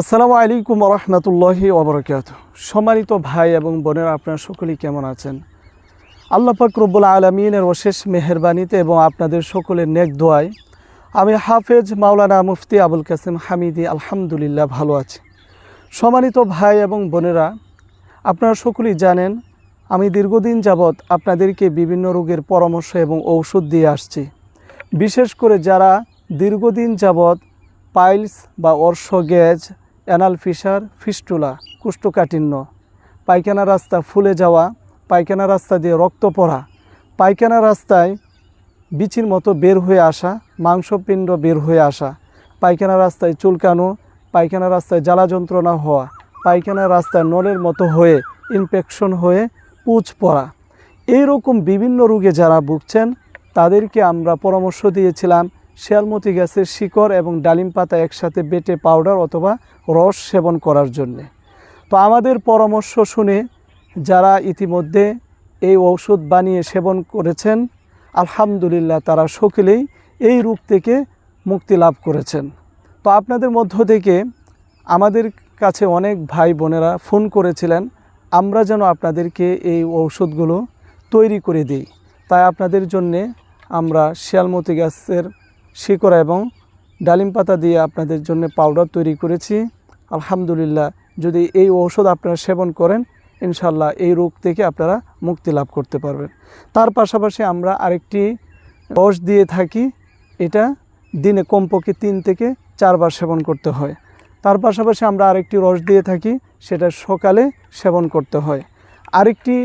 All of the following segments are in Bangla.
আসসালামু আলাইকুম রহমতুল্লাহি ওবরাকাত। সম্মানিত ভাই এবং বোনেরা, আপনারা সকলেই কেমন আছেন? আল্লাহ রব্বুল আলমিনের অশেষ মেহরবানিতে এবং আপনাদের সকলের নেক দোয়ায় আমি হাফেজ মাওলানা মুফতি আবুল কাসিম হামিদি আলহামদুলিল্লাহ ভালো আছি। সম্মানিত ভাই এবং বোনেরা, আপনারা সকলেই জানেন, আমি দীর্ঘদিন যাবৎ আপনাদেরকে বিভিন্ন রোগের পরামর্শ এবং ঔষধ দিয়ে আসছি। বিশেষ করে যারা দীর্ঘদিন যাবৎ পাইলস বা অর্শ গ্যাজ অ্যানাল ফিসার ফিস্টুলা কুষ্ঠকাঠিন্য, পায়খানা রাস্তা ফুলে যাওয়া, পায়খানা রাস্তা দিয়ে রক্ত পড়া, পায়খানা রাস্তায় বিচির মতো বের হয়ে আসা, মাংসপিণ্ড বের হয়ে আসা, পায়খানা রাস্তায় চুলকানো, পায়খানা রাস্তায় জ্বালা যন্ত্রণা হওয়া, পায়খানা রাস্তায় নলের মতো হয়ে ইনফেকশন হয়ে পুচ পড়া। এইরকম বিভিন্ন রোগে যারা ভুগছেন, তাদেরকে আমরা পরামর্শ দিয়েছিলাম শিয়ালমতি গাছের শিকড় এবং ডালিম পাতা একসাথে বেটে পাউডার অথবা রস সেবন করার জন্যে। তো আমাদের পরামর্শ শুনে যারা ইতিমধ্যে এই ঔষধ বানিয়ে সেবন করেছেন, আলহামদুলিল্লাহ তারা সকলেই এই রূপ থেকে মুক্তি লাভ করেছেন। তো আপনাদের মধ্য থেকে আমাদের কাছে অনেক ভাই বোনেরা ফোন করেছিলেন, আমরা যেন আপনাদেরকে এই ঔষধগুলো তৈরি করে দিই। তাই আপনাদের জন্যে আমরা শিয়ালমতি গাছের শিকড় এবং ডালিম পাতা দিয়ে আপনাদের জন্য পাউডার তৈরি করেছি। আলহামদুলিল্লাহ, যদি এই ঔষধ আপনারা সেবন করেন ইনশাল্লাহ এই রোগ থেকে আপনারা মুক্তি লাভ করতে পারবেন। তার পাশাপাশি আমরা আরেকটি রস দিয়ে থাকি, এটা দিনে কমপক্ষে তিন থেকে চারবার সেবন করতে হয়। তার পাশাপাশি আমরা আরেকটি রস দিয়ে থাকি, সেটা সকালে সেবন করতে হয়। আরেকটি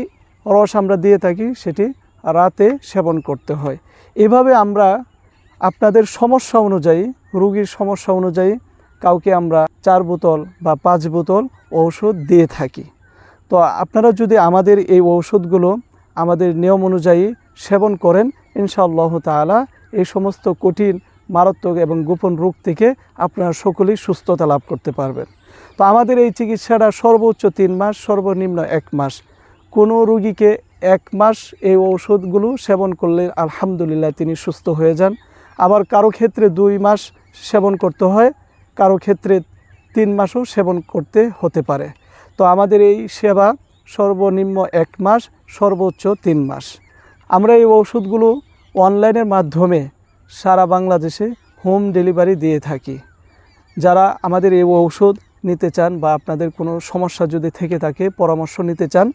রস আমরা দিয়ে থাকি, সেটি রাতে সেবন করতে হয়। এভাবে আমরা আপনাদের সমস্যা অনুযায়ী, রোগীর সমস্যা অনুযায়ী কাউকে আমরা চার বোতল বা পাঁচ বোতল ঔষধ দিয়ে থাকি। তো আপনারা যদি আমাদের এই ঔষধগুলো আমাদের নিয়ম অনুযায়ী সেবন করেন, ইনশাআল্লাহ তাআলা এই সমস্ত কঠিন, মারাত্মক এবং গোপন রোগ থেকে আপনারা সকলেই সুস্থতা লাভ করতে পারবেন। তো আমাদের এই চিকিৎসাটা সর্বোচ্চ তিন মাস, সর্বনিম্ন এক মাস। কোনো রুগীকে এক মাস এই ঔষধগুলো সেবন করলে আলহামদুলিল্লাহ তিনি সুস্থ হয়ে যান। আবার কারও ক্ষেত্রে দুই মাস সেবন করতে হয়, কারও ক্ষেত্রে তিন মাসও সেবন করতে হতে পারে। তো আমাদের এই সেবা সর্বনিম্ন এক মাস, সর্বোচ্চ তিন মাস। আমরা এই ওষুধগুলো অনলাইনের মাধ্যমে সারা বাংলাদেশে হোম ডেলিভারি দিয়ে থাকি। যারা আমাদের এই ঔষধ নিতে চান বা আপনাদের কোনো সমস্যা যদি থেকে থাকে, পরামর্শ নিতে চান,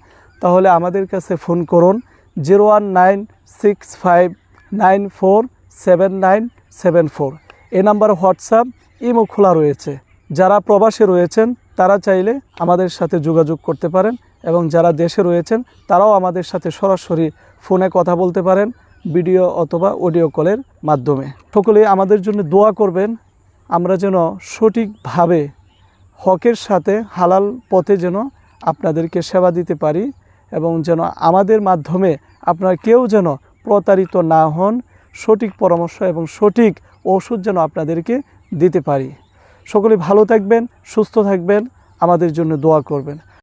তাহলে আমাদের কাছে ফোন করুন, zero one nine six five nine four seven nine seven four. এ নাম্বার হোয়াটসঅ্যাপ, ইমো খোলা রয়েছে। যারা প্রবাসে রয়েছেন, তারা চাইলে আমাদের সাথে যোগাযোগ করতে পারেন এবং যারা দেশে রয়েছেন, তারাও আমাদের সাথে সরাসরি ফোনে কথা বলতে পারেন, ভিডিও অথবা অডিও কলের মাধ্যমে। সকলেই আমাদের জন্য দোয়া করবেন, আমরা যেন সঠিকভাবে হকের সাথে হালাল পথে যেন আপনাদেরকে সেবা দিতে পারি এবং যেন আমাদের মাধ্যমে আপনারা কেউ যেন প্রতারিত না হন সঠিক পরামর্শ এবং সঠিক ওষুধ যেন আপনাদেরকে দিতে পারি। সকলে ভালো থাকবেন, সুস্থ থাকবেন, আমাদের জন্য দোয়া করবেন।